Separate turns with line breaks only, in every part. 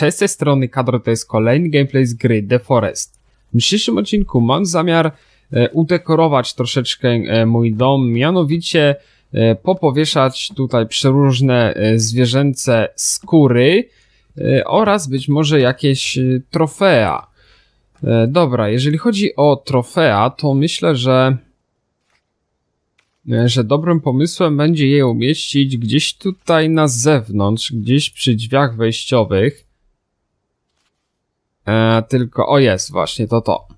Tej strony Kadro, to jest kolejny gameplay z gry The Forest. W dzisiejszym odcinku mam zamiar e, udekorować troszeczkę e, mój dom, mianowicie e, popowieszać tutaj przeróżne zwierzęce skóry oraz być może jakieś trofea. Dobra, jeżeli chodzi o trofea, to myślę, że że dobrym pomysłem będzie je umieścić gdzieś tutaj na zewnątrz, gdzieś przy drzwiach wejściowych. E, tylko, o jest, właśnie to to.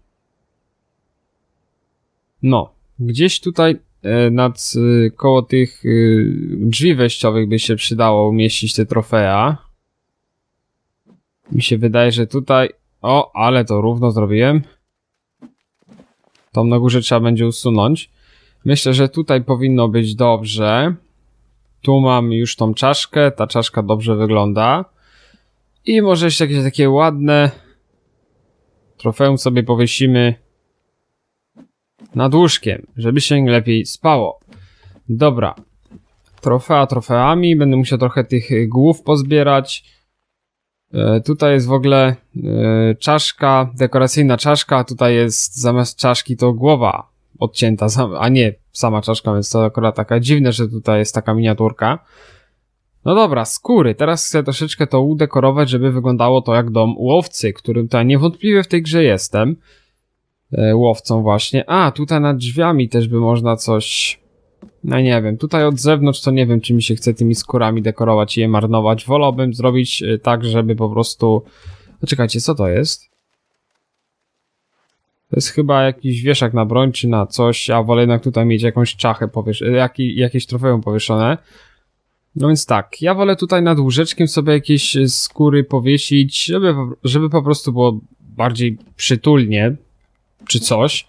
No, gdzieś tutaj e, nad e, koło tych e, drzwi wejściowych by się przydało umieścić te trofea. Mi się wydaje, że tutaj. O, ale to równo zrobiłem. Tą na górze trzeba będzie usunąć. Myślę, że tutaj powinno być dobrze. Tu mam już tą czaszkę, ta czaszka dobrze wygląda. I może jeszcze jakieś takie ładne trofeum sobie powiesimy nad łóżkiem, żeby się lepiej spało. Dobra. Trofea trofeami, będę musiał trochę tych głów pozbierać. E, tutaj jest w ogóle e, czaszka, dekoracyjna czaszka, tutaj jest zamiast czaszki to głowa odcięta, a nie sama czaszka, więc to akurat taka dziwne, że tutaj jest taka miniaturka. No dobra, skóry. Teraz chcę troszeczkę to udekorować, żeby wyglądało to jak dom łowcy, którym tutaj niewątpliwie w tej grze jestem. E, łowcą właśnie. A, tutaj nad drzwiami też by można coś... No nie wiem, tutaj od zewnątrz to nie wiem, czy mi się chce tymi skórami dekorować i je marnować. Wolałbym zrobić e, tak, żeby po prostu... No czekajcie, co to jest? To jest chyba jakiś wieszak na broń, czy na coś, a wolę jednak tutaj mieć jakąś czachę powiesz... e, jaki, jakieś trofeum powieszone. No więc tak, ja wolę tutaj nad łóżeczkiem sobie jakieś e, skóry powiesić, żeby, żeby po prostu było bardziej przytulnie, czy coś.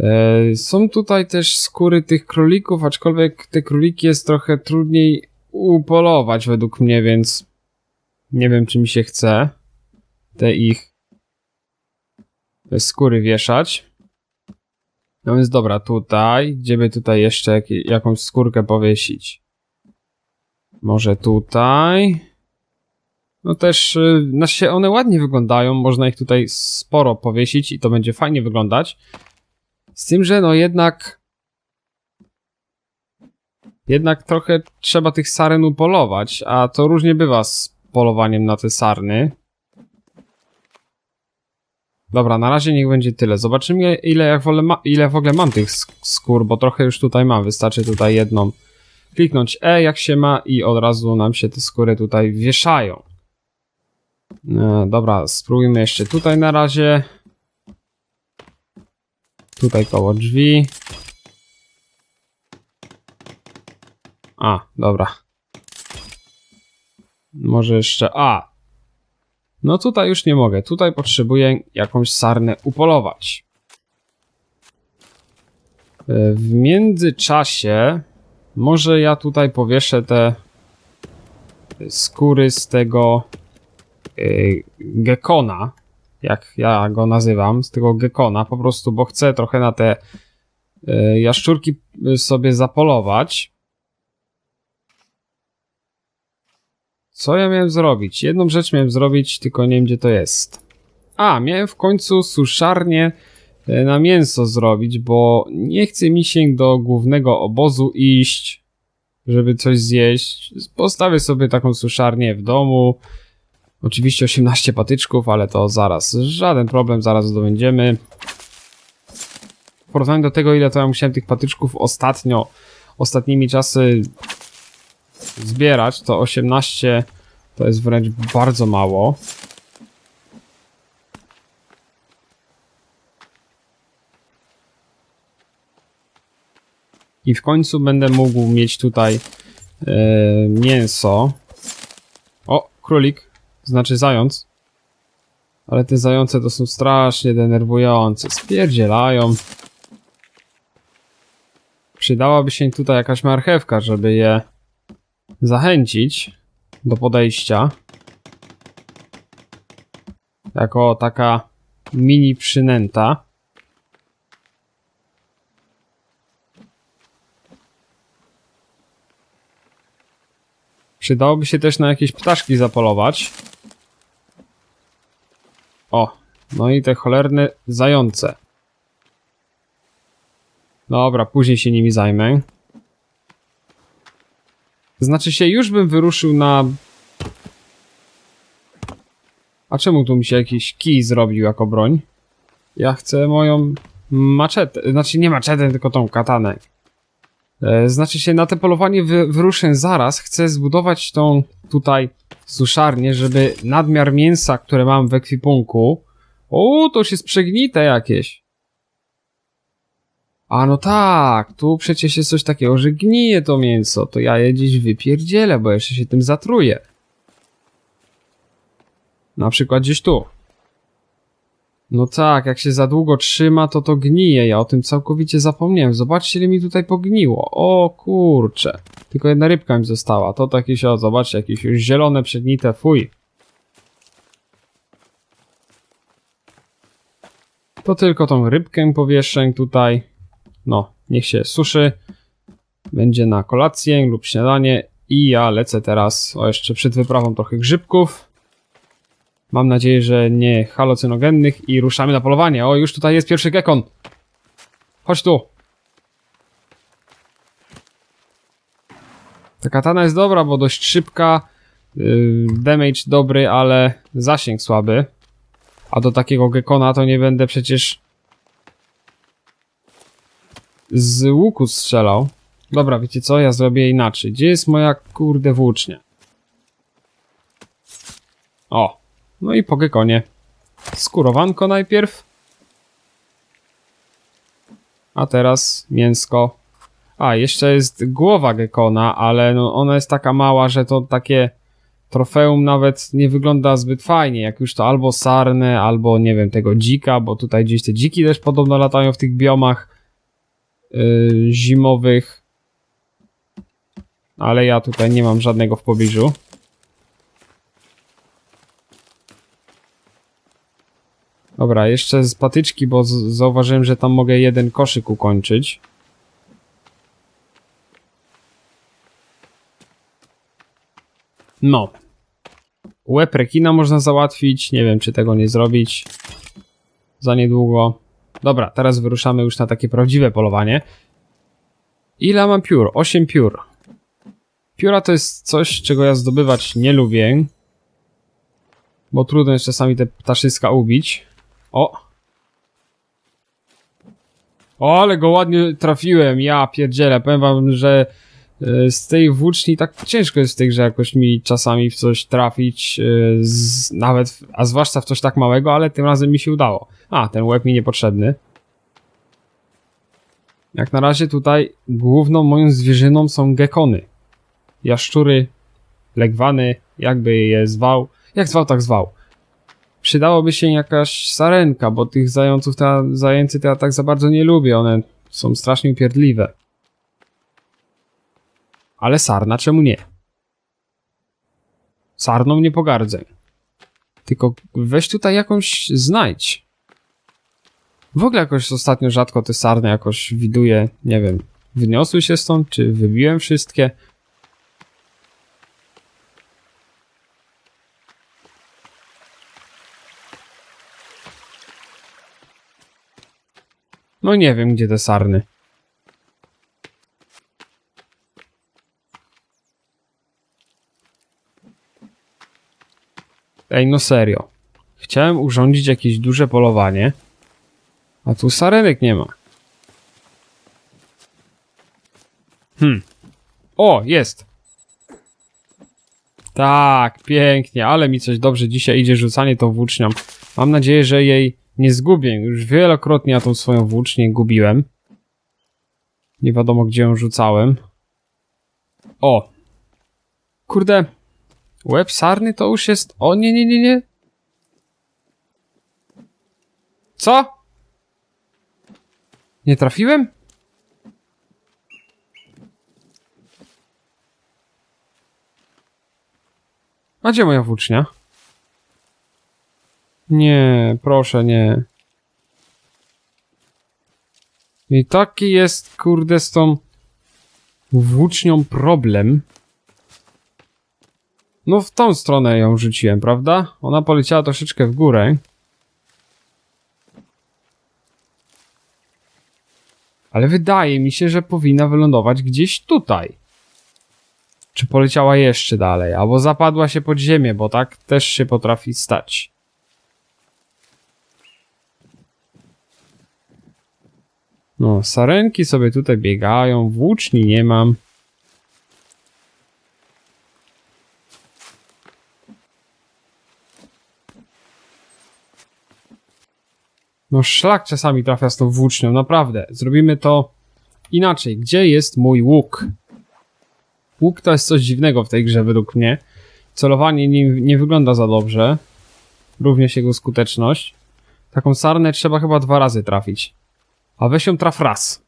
E, są tutaj też skóry tych królików, aczkolwiek te króliki jest trochę trudniej upolować według mnie, więc nie wiem, czy mi się chce te ich skóry wieszać. No więc dobra, tutaj, gdzie by tutaj jeszcze jak, jakąś skórkę powiesić? Może tutaj. No też, y, na się one ładnie wyglądają, można ich tutaj sporo powiesić i to będzie fajnie wyglądać. Z tym, że no jednak... Jednak trochę trzeba tych saren upolować, a to różnie bywa z polowaniem na te sarny. Dobra, na razie niech będzie tyle. Zobaczymy ile, jak w ogóle ma, ile w ogóle mam tych sk- skór, bo trochę już tutaj mam. Wystarczy tutaj jedną kliknąć E jak się ma i od razu nam się te skóry tutaj wieszają. E, dobra, spróbujmy jeszcze tutaj na razie. Tutaj koło drzwi. A, dobra. Może jeszcze. A! No tutaj już nie mogę. Tutaj potrzebuję jakąś sarnę upolować. E, W międzyczasie może ja tutaj powieszę te skóry z tego yy, gekona, jak ja go nazywam, z tego gekona, po prostu, bo chcę trochę na te yy, jaszczurki y, sobie zapolować. Co ja miałem zrobić? Jedną rzecz miałem zrobić, tylko nie wiem gdzie to jest. A, miałem w końcu suszarnię na mięso zrobić, bo nie chce mi się do głównego obozu iść, żeby coś zjeść. Postawię sobie taką suszarnię w domu. Oczywiście 18 patyczków, ale to zaraz. Żaden problem, zaraz zdobędziemy. W porównaniu do tego, ile to ja musiałem tych patyczków ostatnio, ostatnimi czasy zbierać, to 18 to jest wręcz bardzo mało. I w końcu będę mógł mieć tutaj e, mięso. O, królik, znaczy zając. Ale te zające to są strasznie denerwujące. Spierdzielają. Przydałaby się tutaj jakaś marchewka, żeby je zachęcić do podejścia. Jako taka mini przynęta. Przydałoby się też na jakieś ptaszki zapolować. O, no i te cholerne zające. Dobra, później się nimi zajmę. Znaczy się, już bym wyruszył na... A czemu tu mi się jakiś kij zrobił jako broń? Ja chcę moją maczetę, znaczy nie maczetę, tylko tą katanę. E, znaczy się, na te polowanie wy, wyruszę zaraz. Chcę zbudować tą tutaj suszarnię, żeby nadmiar mięsa, które mam w ekwipunku... O, to już jest przegnite jakieś. A no tak, tu przecież jest coś takiego, że gnije to mięso, to ja je dziś wypierdzielę, bo jeszcze się tym zatruję. Na przykład gdzieś tu. No tak, jak się za długo trzyma, to to gnije. Ja o tym całkowicie zapomniałem. Zobaczcie, ile mi tutaj pogniło. O kurcze. Tylko jedna rybka mi została. To jakieś, o, zobaczcie, jakieś już zielone, przegnite, fuj. To tylko tą rybkę powieszę tutaj. No, niech się suszy. Będzie na kolację lub śniadanie. I ja lecę teraz, o jeszcze przed wyprawą trochę grzybków. Mam nadzieję, że nie halucynogennych i ruszamy na polowanie. O, już tutaj jest pierwszy gekon. Chodź tu. Ta katana jest dobra, bo dość szybka. Yy, damage dobry, ale zasięg słaby. A do takiego gekona to nie będę przecież z łuku strzelał. Dobra, wiecie co? Ja zrobię inaczej. Gdzie jest moja kurde włócznia? O, no i po gekonie. Skórowanko najpierw. A teraz mięsko. A, jeszcze jest głowa gekona, ale no ona jest taka mała, że to takie trofeum nawet nie wygląda zbyt fajnie. Jak już to albo sarnę, albo nie wiem, tego dzika, bo tutaj gdzieś te dziki też podobno latają w tych biomach yy, zimowych. Ale ja tutaj nie mam żadnego w pobliżu. Dobra, jeszcze z patyczki, bo zauważyłem, że tam mogę jeden koszyk ukończyć. No. Łeb rekina można załatwić. Nie wiem, czy tego nie zrobić. Za niedługo. Dobra, teraz wyruszamy już na takie prawdziwe polowanie. Ile mam piór? 8 piór. Pióra to jest coś, czego ja zdobywać nie lubię. Bo trudno jest czasami te ptaszyska ubić. O! O, ale go ładnie trafiłem, ja pierdzielę. Powiem wam, że e, z tej włóczni tak ciężko jest w tej grze jakoś mi czasami w coś trafić, e, z, nawet, a zwłaszcza w coś tak małego, ale tym razem mi się udało. A, ten łeb mi niepotrzebny. Jak na razie tutaj główną moją zwierzyną są gekony. Jaszczury, legwany, jakby je zwał. Jak zwał, tak zwał przydałoby się jakaś sarenka, bo tych zająców, te zajęcy to ja tak za bardzo nie lubię, one są strasznie upierdliwe. Ale sarna czemu nie? Sarną nie pogardzę. Tylko weź tutaj jakąś znajdź. W ogóle jakoś ostatnio rzadko te sarny jakoś widuję, nie wiem, wyniosły się stąd, czy wybiłem wszystkie. No nie wiem, gdzie te sarny. Ej, no serio. Chciałem urządzić jakieś duże polowanie, a tu sarenek nie ma. Hmm. O, jest. Tak, pięknie, ale mi coś dobrze dzisiaj idzie rzucanie tą włócznią. Mam nadzieję, że jej nie zgubię. Już wielokrotnie ja tą swoją włócznię gubiłem. Nie wiadomo, gdzie ją rzucałem. O! Kurde. Łeb sarny to już jest... O, nie, nie, nie, nie. Co? Nie trafiłem? A gdzie moja włócznia? Nie, proszę, nie. I taki jest, kurde, z tą włócznią problem. No w tą stronę ją rzuciłem, prawda? Ona poleciała troszeczkę w górę. Ale wydaje mi się, że powinna wylądować gdzieś tutaj. Czy poleciała jeszcze dalej, albo zapadła się pod ziemię, bo tak też się potrafi stać. No, sarenki sobie tutaj biegają, włóczni nie mam. No szlak czasami trafia z tą włócznią, naprawdę. Zrobimy to inaczej. Gdzie jest mój łuk? Łuk to jest coś dziwnego w tej grze według mnie. Celowanie nie, nie wygląda za dobrze. Również jego skuteczność. Taką sarnę trzeba chyba dwa razy trafić. A weź ją traf raz.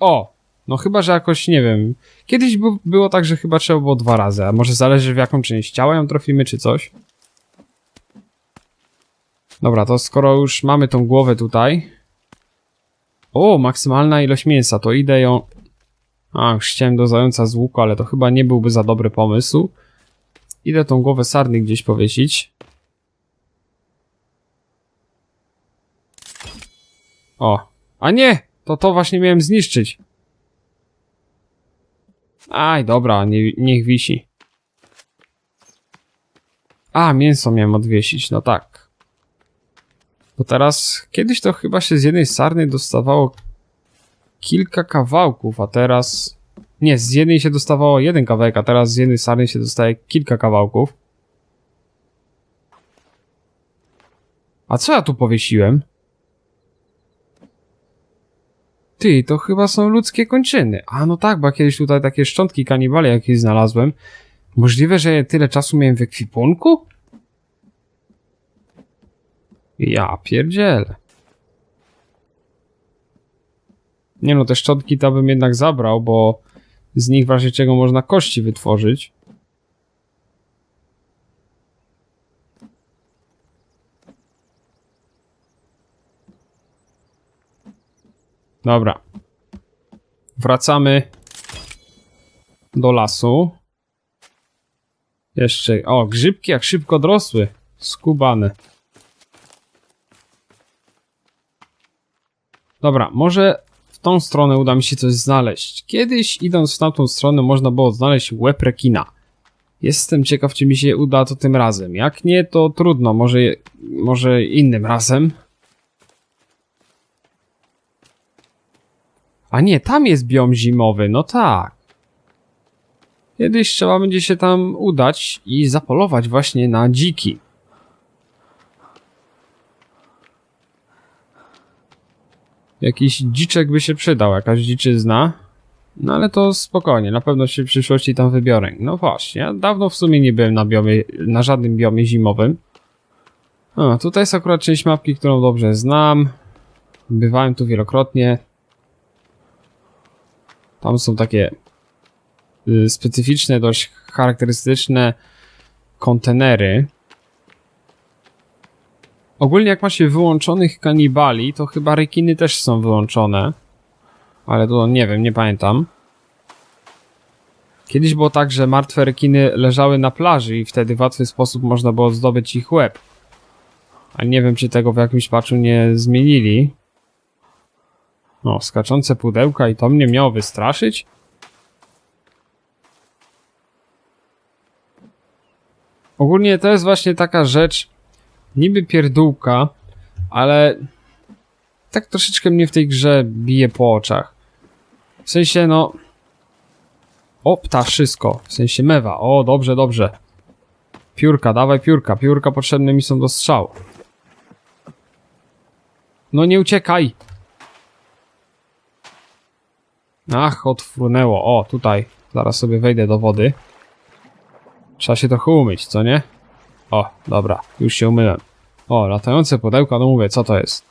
O! No chyba, że jakoś, nie wiem. Kiedyś bu- było tak, że chyba trzeba było dwa razy. A może zależy w jaką część ciała ją trafimy, czy coś. Dobra, to skoro już mamy tą głowę tutaj. O, maksymalna ilość mięsa, to idę ją... A, już chciałem do zająca z łuku, ale to chyba nie byłby za dobry pomysł. Idę tą głowę sarny gdzieś powiesić. O, a nie! To to właśnie miałem zniszczyć. Aj, dobra, nie, niech wisi. A, mięso miałem odwiesić, no tak. Bo teraz, kiedyś to chyba się z jednej sarny dostawało kilka kawałków, a teraz... Nie, z jednej się dostawało jeden kawałek, a teraz z jednej sarny się dostaje kilka kawałków. A co ja tu powiesiłem? Ty, to chyba są ludzkie kończyny. A no tak, bo kiedyś tutaj takie szczątki kanibali jakieś znalazłem. Możliwe, że tyle czasu miałem w ekwipunku? Ja pierdzielę. Nie no, te szczotki to bym jednak zabrał, bo z nich w razie czego można kości wytworzyć. Dobra. Wracamy do lasu. Jeszcze, o, grzybki jak szybko dorosły. Skubane. Dobra, może w tą stronę uda mi się coś znaleźć. Kiedyś idąc w tamtą stronę można było znaleźć łeb rekina. Jestem ciekaw, czy mi się uda to tym razem. Jak nie, to trudno, może, może innym razem. A nie, tam jest biom zimowy, no tak. Kiedyś trzeba będzie się tam udać i zapolować właśnie na dziki. Jakiś dziczek by się przydał, jakaś dziczyzna. No ale to spokojnie, na pewno się w przyszłości tam wybiorę. No właśnie, ja dawno w sumie nie byłem na biomie, na żadnym biomie zimowym. A, tutaj jest akurat część mapki, którą dobrze znam. Bywałem tu wielokrotnie. Tam są takie y, specyficzne, dość charakterystyczne kontenery. Ogólnie jak ma się wyłączonych kanibali, to chyba rekiny też są wyłączone. Ale to nie wiem, nie pamiętam. Kiedyś było tak, że martwe rekiny leżały na plaży i wtedy w łatwy sposób można było zdobyć ich łeb. Ale nie wiem, czy tego w jakimś patchu nie zmienili. O, skaczące pudełka i to mnie miało wystraszyć? Ogólnie to jest właśnie taka rzecz, niby pierdółka, ale tak troszeczkę mnie w tej grze bije po oczach. W sensie, no... O, ptaszysko, w sensie mewa, o, dobrze, dobrze. Piórka, dawaj piórka, piórka potrzebne mi są do strzału. No nie uciekaj! Ach, odfrunęło. O, tutaj. Zaraz sobie wejdę do wody. Trzeba się trochę umyć, co nie? O, dobra, już się umyłem. O, latające pudełka, no mówię, co to jest?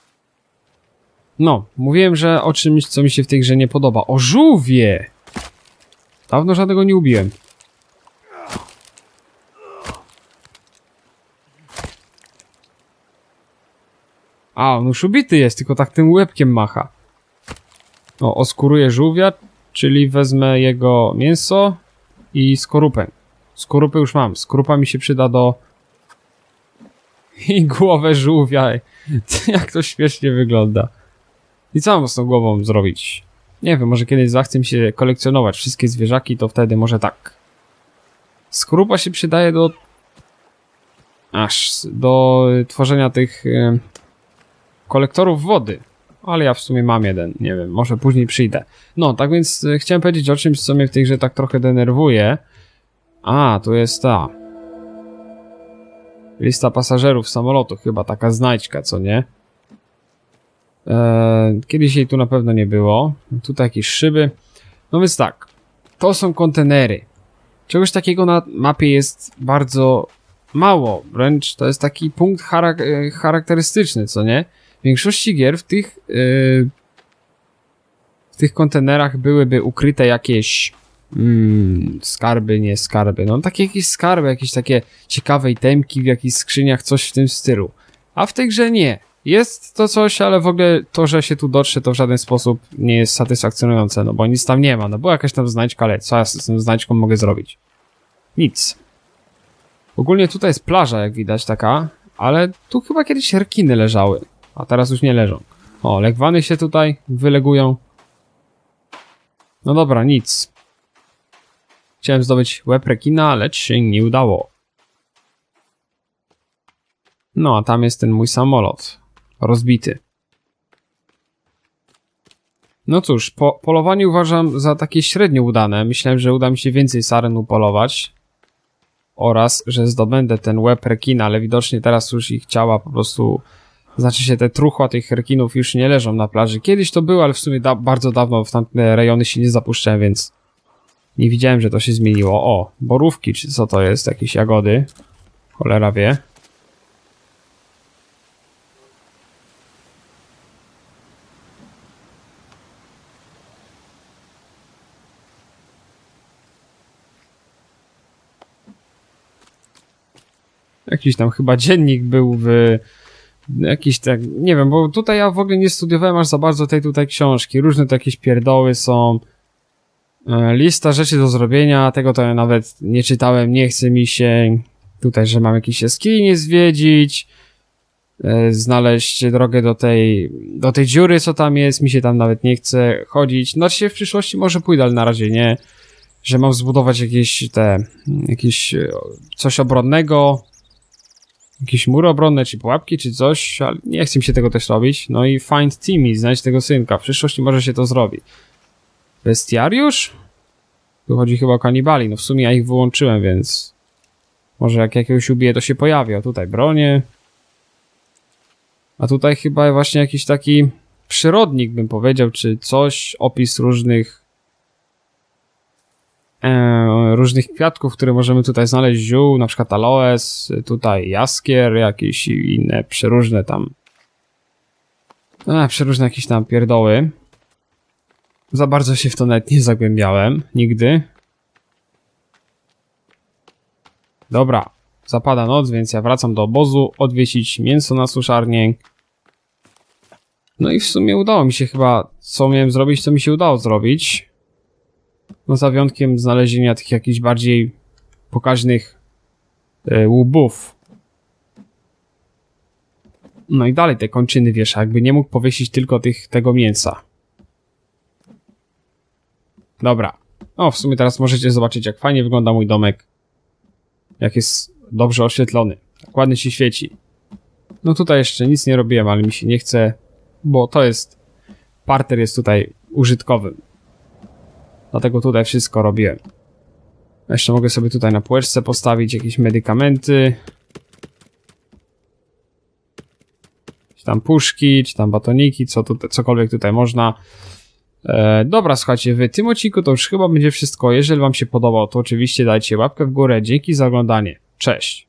No, mówiłem, że o czymś, co mi się w tej grze nie podoba. O żółwie! Dawno żadnego nie ubiłem. A, on już ubity jest, tylko tak tym łebkiem macha. O, oskuruję żółwia, czyli wezmę jego mięso i skorupę. Skorupę już mam. Skorupa mi się przyda do... I głowę żółwia. Jak to śmiesznie wygląda. I co mam z tą głową zrobić? Nie wiem, może kiedyś zachce mi się kolekcjonować wszystkie zwierzaki, to wtedy może tak. Skorupa się przydaje do... Aż, do tworzenia tych kolektorów wody. Ale ja w sumie mam jeden, nie wiem, może później przyjdę. No, tak więc y, chciałem powiedzieć o czymś, co mnie w tej grze tak trochę denerwuje. A, tu jest ta. Lista pasażerów samolotu, chyba taka znajdźka, co nie? Eee, kiedyś jej tu na pewno nie było. Tutaj jakieś szyby. No więc tak, to są kontenery. Czegoś takiego na mapie jest bardzo mało, wręcz to jest taki punkt charak charakterystyczny, co nie? W większości gier w tych yy, w tych kontenerach byłyby ukryte jakieś mm, skarby, nie skarby, no takie jakieś skarby, jakieś takie ciekawe itemki w jakichś skrzyniach, coś w tym stylu. A w tej grze nie. Jest to coś, ale w ogóle to, że się tu dotrze, to w żaden sposób nie jest satysfakcjonujące, no bo nic tam nie ma. No była jakaś tam znajdźka, ale co ja z tą znajdźką mogę zrobić? Nic. Ogólnie tutaj jest plaża, jak widać, taka, ale tu chyba kiedyś rekiny leżały, a teraz już nie leżą. O, legwany się tutaj wylegują. No dobra, nic. Chciałem zdobyć łeb rekina, lecz się nie udało. No, a tam jest ten mój samolot. Rozbity. No cóż, po, polowanie uważam za takie średnio udane. Myślałem, że uda mi się więcej saren upolować. Oraz, że zdobędę ten łeb rekina, ale widocznie teraz już ich ciała po prostu... Znaczy się, te truchła tych rekinów już nie leżą na plaży. Kiedyś to było, ale w sumie da bardzo dawno w tamte rejony się nie zapuszczałem, więc... Nie widziałem, że to się zmieniło. O, borówki, czy co to jest? Jakieś jagody. Cholera wie. Jakiś tam chyba dziennik był w... Jakiś tak, nie wiem, bo tutaj ja w ogóle nie studiowałem aż za bardzo tej tutaj książki. Różne to jakieś pierdoły są. E, Lista rzeczy do zrobienia, tego to ja nawet nie czytałem, nie chce mi się. Tutaj, że mam jakieś jaskinie zwiedzić, e, znaleźć drogę do tej, do tej dziury, co tam jest, mi się tam nawet nie chce chodzić. No się w przyszłości może pójdę, ale na razie nie. Że mam zbudować jakieś te, jakieś e, coś obronnego, jakieś mury obronne, czy pułapki, czy coś, ale nie chcę mi się tego też robić. No i find Timmy, znajdź tego synka. W przyszłości może się to zrobi. Bestiariusz? Tu chodzi chyba o kanibali. No w sumie ja ich wyłączyłem, więc może jak jakiegoś ubiję, to się pojawi. A tutaj bronie. A tutaj chyba właśnie jakiś taki przyrodnik, bym powiedział, czy coś, opis różnych różnych kwiatków, które możemy tutaj znaleźć, ziół, na przykład aloes, tutaj jaskier, jakieś inne przeróżne tam e, przeróżne jakieś tam pierdoły. Za bardzo się w to nawet nie zagłębiałem, nigdy. Dobra, zapada noc, więc ja wracam do obozu, odwiesić mięso na suszarnię. No i w sumie udało mi się chyba, co miałem zrobić, to mi się udało zrobić. No za wyjątkiem znalezienia tych jakichś bardziej pokaźnych e, łubów. No i dalej te kończyny wiesza, jakby nie mógł powiesić tylko tych, tego mięsa. Dobra. O, w sumie teraz możecie zobaczyć, jak fajnie wygląda mój domek. Jak jest dobrze oświetlony. Tak ładnie się świeci. No tutaj jeszcze nic nie robiłem, ale mi się nie chce, bo to jest... Parter jest tutaj użytkowym. Dlatego tutaj wszystko robiłem. Jeszcze mogę sobie tutaj na półeczce postawić jakieś medykamenty. Czy tam puszki, czy tam batoniki, co tutaj, cokolwiek tutaj można. E, dobra, słuchajcie, w tym odcinku to już chyba będzie wszystko. Jeżeli wam się podobało, to oczywiście dajcie łapkę w górę. Dzięki za oglądanie. Cześć!